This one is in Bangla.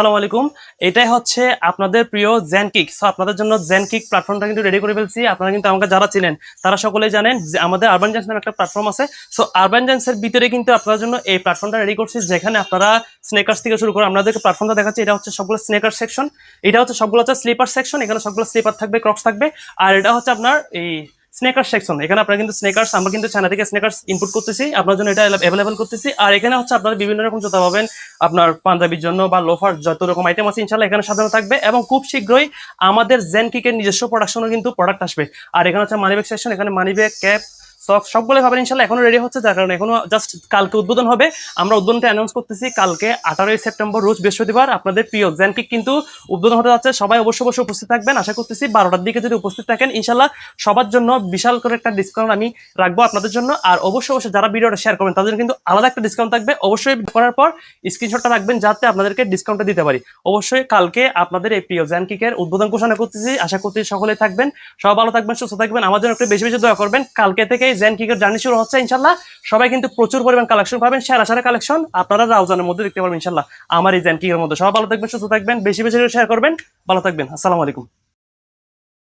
সালাম আলাইকুম। এটাই হচ্ছে আপনাদের প্রিয় জেনকিক সো আপনাদের জন্য জেনকিক প্ল্যাটফর্মটা কিন্তু রেডি করে ফেলছি। আপনারা কিন্তু আমাকে যারা চিনেন, তারা সকলেই জানেন যে আমাদের আরবান জেন্স নামে একটা প্ল্যাটফর্ম আছে। সো আরবান জেন্সের ভিতরে কিন্তু আপনাদের জন্য এই প্ল্যাটফর্মটা রেডি করছি, যেখানে আপনারা স্নেকার্স থেকে শুরু করে আপনাদেরকে প্ল্যাটফর্মটা দেখাচ্ছি। এটা হচ্ছে সবগুলো স্নেকার সেকশন এটা হচ্ছে সবগুলো হচ্ছে স্লিপার সেকশন এখানে সবগুলো স্লিপার থাকবে ক্রক্স থাকবে। আর এটা হচ্ছে আপনার এই স্নেকার সেকশন এখানে আপনারা কিন্তু স্নেকার্স আমরা কিন্তু চায়না থেকে স্নেকার্স ইনপুট করতেছি, আপনার জন্য এটা অ্যাভেলেবল করতেছি। আর এখানে হচ্ছে আপনারা বিভিন্ন রকম জুতা পাবেন, আপনার পাঞ্জাবির জন্য বা লোফার যত রকম আইটেম আছে ইনশাল্লাহ এখানে সাজানো থাকবে। এবং খুব শীঘ্রই আমাদের জেন কিকের নিজস্ব প্রোডাকশনও কিন্তু প্রোডাক্ট আসবে। আর এখানে হচ্ছে মানিব্যাগ সেকশন এখানে মানিব্যাগ ক্যাপ সক সবগুলো পাবেন ইনশাল্লাহ এখনও রেডি হচ্ছে, যার কারণে এখনও জাস্ট কালকে উদ্বোধন হবে। আমরা উদ্বোধনটা অ্যানাউন্স করতেছি, কালকে আঠারোই সেপ্টেম্বর রোজ বৃহস্পতিবার আপনাদের প্রিয় জেনকিক কিন্তু উদ্বোধন হতে যাচ্ছে। সবাই অবশ্যই অবশ্যই উপস্থিত থাকবেন। আশা করতেছি বারোটার দিকে যদি উপস্থিত থাকেন, ইনশাল্লাহ সবার জন্য বিশাল করে একটা ডিসকাউন্ট আমি রাখব আপনাদের জন্য। আর অবশ্যই অবশ্যই যারা ভিডিওটা শেয়ার করবেন, তাদের কিন্তু আলাদা একটা ডিসকাউন্ট থাকবে। অবশ্যই করার পর স্ক্রিনশটটা রাখবেন, যাতে আপনাদেরকে ডিসকাউন্টটা দিতে পারি। অবশ্যই কালকে আপনাদের এই প্রিয় জ্যানকিকের উদ্বোধন ঘোষণা করতেছি। আশা করতেছি সকলে থাকবেন। সব ভালো থাকবেন, সুস্থ থাকবেন। আমাদের একটু বেশি বেশি দোয়া করবেন। কালকে থেকে জ্যানকিকের জার্নি শুরু হচ্ছে ইনশাল্লাহ সবাই কিন্তু প্রচুর পরিমাণ কালেকশন পাবেন, সেরা সেরা কালেকশন আপনারা রাউজানের মধ্যে দেখতে পারবেন ইনশাল্লাহ আমার এই জ্যানকিকের মধ্যে। সবাই ভালো থাকবেন, সুস্থ থাকবেন, বেশি বেশি শেয়ার করবেন। ভালো থাকবেন, আসসালামু আলাইকুম।